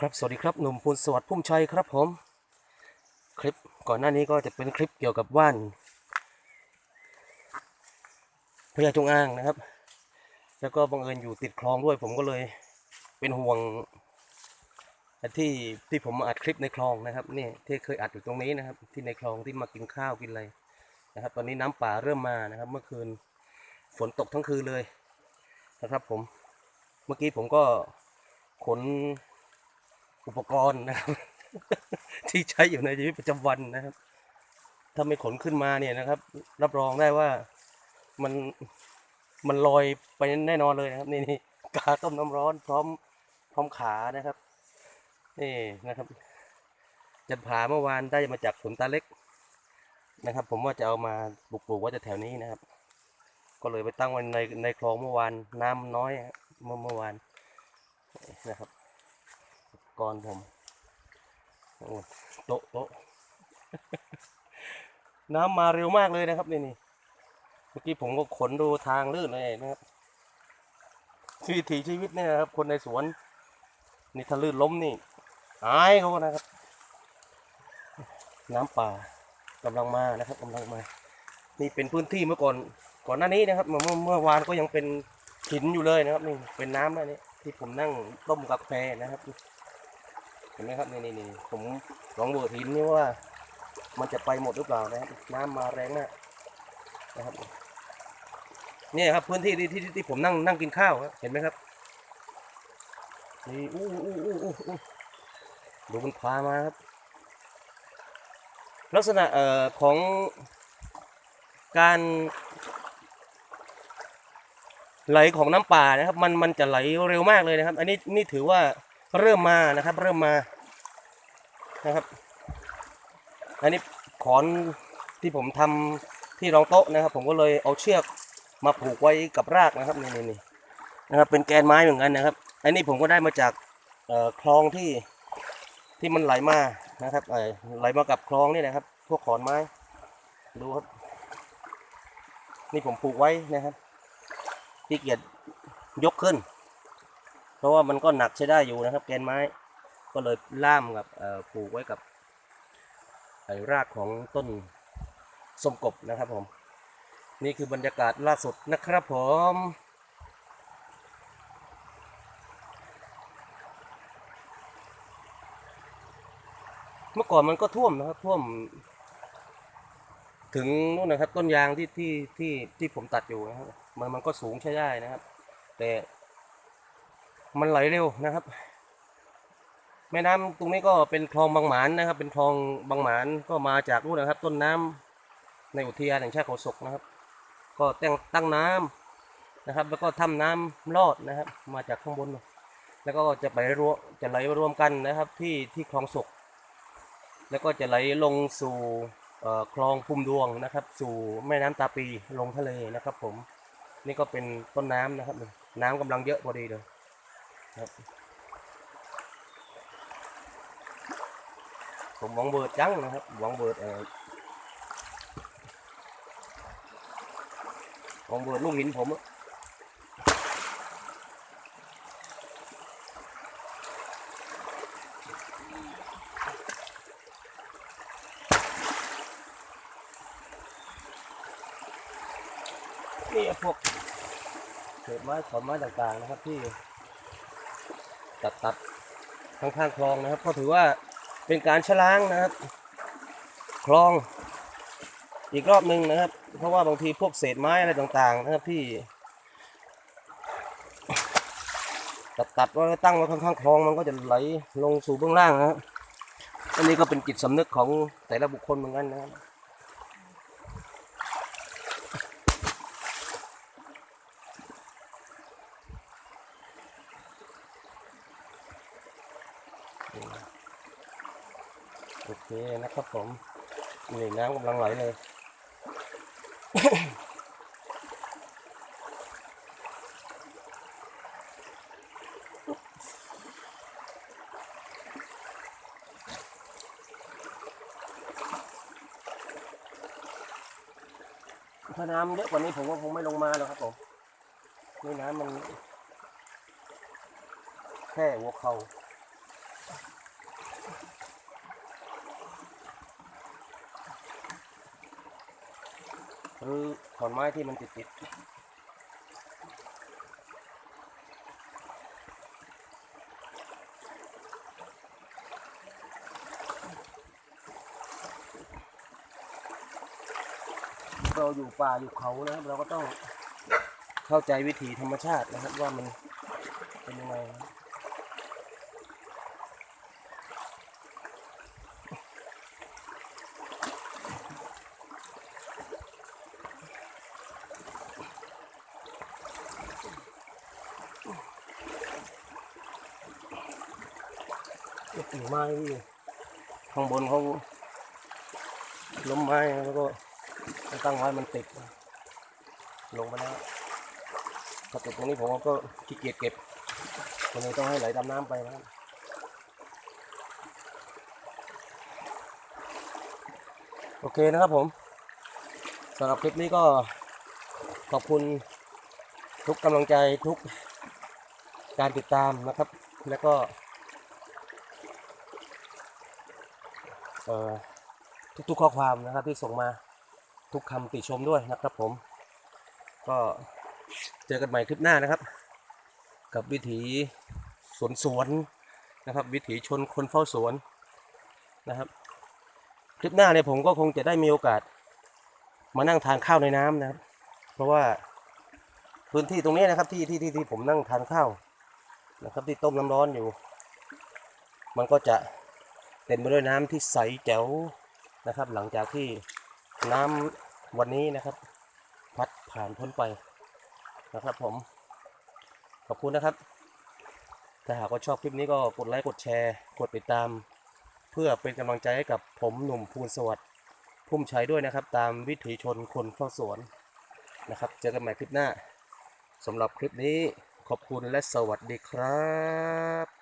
ครับสวัสดีครับหนุ่มพูนสวัสดิ์พุ่มชัยครับผม คลิปก่อนหน้านี้ก็จะเป็นคลิปเกี่ยวกับว่านพญาจงอางนะครับ แล้วก็บังเอิญอยู่ติดคลองด้วยผมก็เลยเป็นห่วงที่ที่ผมมาอัดคลิปในคลองนะครับนี่ที่เคยอัดอยู่ตรงนี้นะครับ ที่ในคลองที่มากินข้าวกินอะไรนะครับ ตอนนี้น้ำป่าเริ่มมานะครับ เมื่อคืนฝนตกทั้งคืนเลยนะครับ ผมเมื่อกี้ผมก็ขน อุปกรณ์นะครับ ที่ใช้อยู่ในชีวิตประจำวันนะครับ ถ้าไม่ขนขึ้นมาเนี่ยนะครับ รับรองได้ว่ามันมันลอยไปแน่นอนเลยนะครับ นี่นี่กาต้มน้ำร้อนพร้อมพร้อมขานะครับ นี่นะครับ จันผาเมื่อวานได้มาจากสวนตาเล็กนะครับ ผมว่าจะเอามาปลูกปลูกว่าจะแถวนี้นะครับ ก็เลยไปตั้งไว้ในในคลองเมื่อวานน้ำน้อยเมื่อเมื่อวานนะครับ ก่อนผมโอ้โต๊ะโต๊ะน้ำมาเร็วมากเลยนะครับนี่นี่เมื่อกี้ผมก็ขนดูทางลื่นเลยนะครับวิถีชีวิตเนี่ยนะครับ คนในสวน นี่ถ้าลื่นล้มนี่อายเขานะครับ น้ำป่ากำลังมานะครับกำลังมา นี่เป็นพื้นที่เมื่อก่อน ก่อนหน้านี้นะครับ เมื่อเมื่อเมื่อวานก็ยังเป็นหินอยู่เลยนะครับ นี่เป็นน้ำนะนี่ที่ผมนั่งต้มกาแฟนะครับ เห็นไหมครับนี่นี่นี่ผมลองเบิดหินนี่ว่า มันจะไปหมดหรือเปล่านะครับน้ำมาแรงมากนะครับนี่ครับพื้นที่ที่ที่ที่ผมนั่งนั่งกินข้าวครับเห็นไหมครับนี่อู้อู้อู้อู้อู้ดูมันพามาครับ ลักษณะเอ่อของการไหลของน้ำป่านะครับ มันมันจะไหลเร็วมากเลยนะครับ อันนี้นี่ถือว่า เริ่มมานะครับ เริ่มมานะครับ อันนี้ขอนที่ผมทำที่รองโต๊ะนะครับ ผมก็เลยเอาเชือกมาผูกไว้กับรากนะครับนี่นี่นี่นะครับ เป็นแกนไม้เหมือนกันนะครับ อันนี้ผมก็ได้มาจากคลองที่ที่มันไหลมานะครับไหลมากับคลองนี่นะครับ พวกขอนไม้ดูครับนี่ผมผูกไว้นะครับที่เกียจยกขึ้น ราะว่ามันก็หนักใช้ได้อยู่นะครับ แกนไม้ ก็เลยล่ามกับเอ่อผูกไว้กับไอ้รากของต้นส้มกบนะครับผม นี่คือบรรยากาศล่าสุดนะครับผมเมื่อก่อนมันก็ท่วมนะครับท่วม ถึงนู่นนะครับต้นยางที่ที่ที่ที่ผมตัดอยู่นะครับมันมันก็สูงใช้ได้นะครับ แต่ มันไหลเร็วนะครับ แม่น้ำตรงนี้ก็เป็นคลองบางหมานนะครับ เป็นคลองบางหมานก็มาจากนู่นนะครับ ต้นน้ำในอุทยานแห่งชาติเขาศกนะครับ ก็ตั้งตั้งน้ำนะครับ แล้วก็ทำน้ำลอดนะครับ มาจากข้างบน แล้วก็จะไปรวมจะไหลรวมกันนะครับที่ที่คลองศก แล้วก็จะไหลลงสู่คลองภูมิดวงนะครับ สู่แม่น้ำตาปีลงทะเลนะครับ ผม นี่ก็เป็นต้นน้ำนะครับ น้ำกำลังเยอะพอดีเลย ครับผมหวังเบิดจังนะครับหวังเบิดเออหวังเบิดลูกหินผมอะนี่พวกเศษไม้ขอนไม้ต่างๆนะครับที่ ตัดตัดข้างๆคลองนะครับ ก็ถือว่าเป็นการชะล้างนะครับ คลองอีกรอบหนึ่งนะครับ เพราะว่าบางทีพวกเศษไม้อะไรต่างๆ นะครับที่ ตัดตัดไว้ตั้งไว้ข้างๆคลองมันก็จะไหลลงสู่เบื้องล่างนะครับอันนี้ก็เป็นจิตสำนึกของแต่ละบุคคลเหมือนกันนะครับ โอเคนะครับผมนี่น้ำกำลังไหลเลยถ้าน้ำเยอะกว่านี้ผมก็คงไม่ลงมาแล้วครับผมนี่น้ำมันแค่หัวเขา หรือขอนไม้ที่มันติดติดเราอยู่ป่าอยู่เขานะครับ เราก็ต้องเข้าใจวิถีธรรมชาตินะครับ ว่ามันเป็นยังไง กิ่งไม้ที่ข้างบนเขาล้มไม้แล้วก็ตั้งไว้มันติดลงไปแล้วถ้าติดตรงนี้ผมก็ขี้เกียจเก็บผมเลยต้องให้ไหลดำน้ำไปนะครับโอเคนะครับผมสำหรับคลิปนี้ก็ขอบคุณทุกกำลังใจทุกการติดตามนะครับ แล้วก็ เอ่อ ทุกๆข้อความนะครับที่ส่งมาทุกคำติชมด้วยนะครับผม ก็เจอกันใหม่คลิปหน้านะครับ กับวิถีสวนสวนนะครับ วิถีชนคนเฝ้าสวนนะครับ คลิปหน้าเนี่ยผมก็คงจะได้มีโอกาส มานั่งทานข้าวในน้ำนะครับ เพราะว่าพื้นที่ตรงนี้นะครับที่ที่ที่ที่ผมนั่งทานข้าวนะครับ ที่ต้มน้ำร้อนอยู่ มันก็จะ เต็มไปด้วยน้ำที่ใสแจ๋วนะครับ หลังจากที่น้ำวันนี้นะครับ พัดผ่านพ้นไปนะครับผม ขอบคุณนะครับ ถ้าหากว่าชอบคลิปนี้ก็กดไลค์กดแชร์ กดติดตาม เพื่อเป็นกำลังใจให้กับผมหนุ่มภูลสวัสดิ์พุ่มชัยด้วยนะครับ ตามวิถีชนคนเฝ้าสวนนะครับ เจอกันใหม่คลิปหน้าสำหรับคลิปนี้ขอบคุณและสวัสดีครับ